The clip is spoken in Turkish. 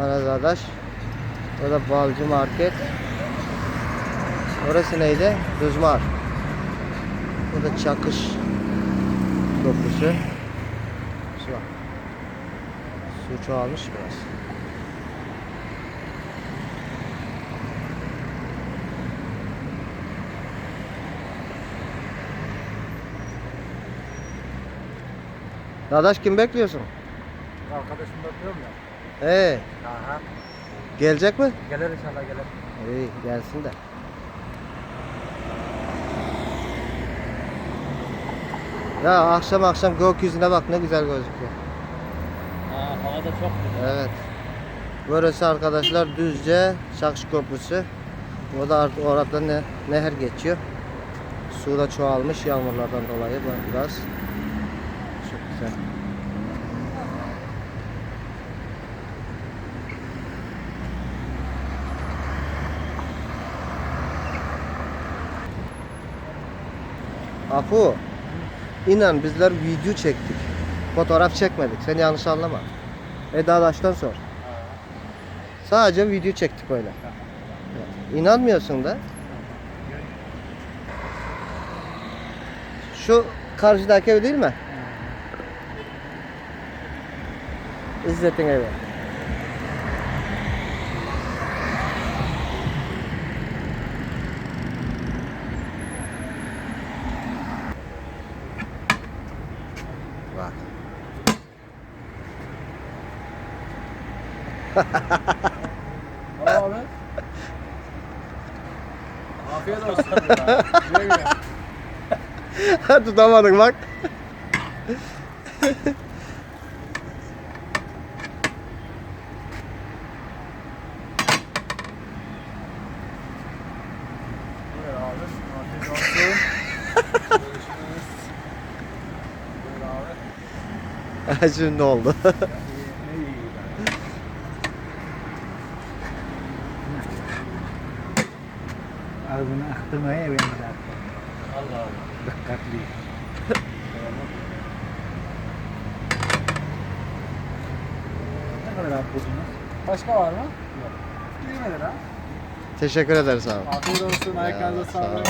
Anadadaş. O da Balcı Market. Orası neydi? Düzmar. Bu da Çakış Köprüsü. Su. Su çoğalmış biraz. Dadaş kim bekliyorsun? Arkadaşım bakıyorum ya. Ee, Aha. gelecek mi? Gelir inşallah gelir. İyi gelsin de. Ya akşam akşam gökyüzüne bak ne güzel gözüküyor. Ha, hava da çok güzel. Evet. Burası arkadaşlar Düzce Şakş Köprüsü. O da artık orada ne, nehir geçiyor. Su da çoğalmış yağmurlardan dolayı biraz. Çok güzel. Afu, inan bizler video çektik. Fotoğraf çekmedik. Sen yanlış anlama. Eda Daş'tan sor. Sadece video çektik öyle. İnanmıyorsun da. Şu karşıdaki ev değil mi? İzzet'in evi. Bak. Abi. Afiyet olsun. Güle güle. Tutamadık bak. Buyur abi. Afiyet olsun. Görüşürüz. Abi. Şimdi oldu. İyi, iyi. Al bunu aktarmaya ben zaten. Allah Allah. Dikkatli. Ne kadar yapıyorsunuz? Başka var mı? Yok. 20 lira. Teşekkür ederiz abi. Afiyet olsun. Ayaklarınıza Ya, sağ sağlık.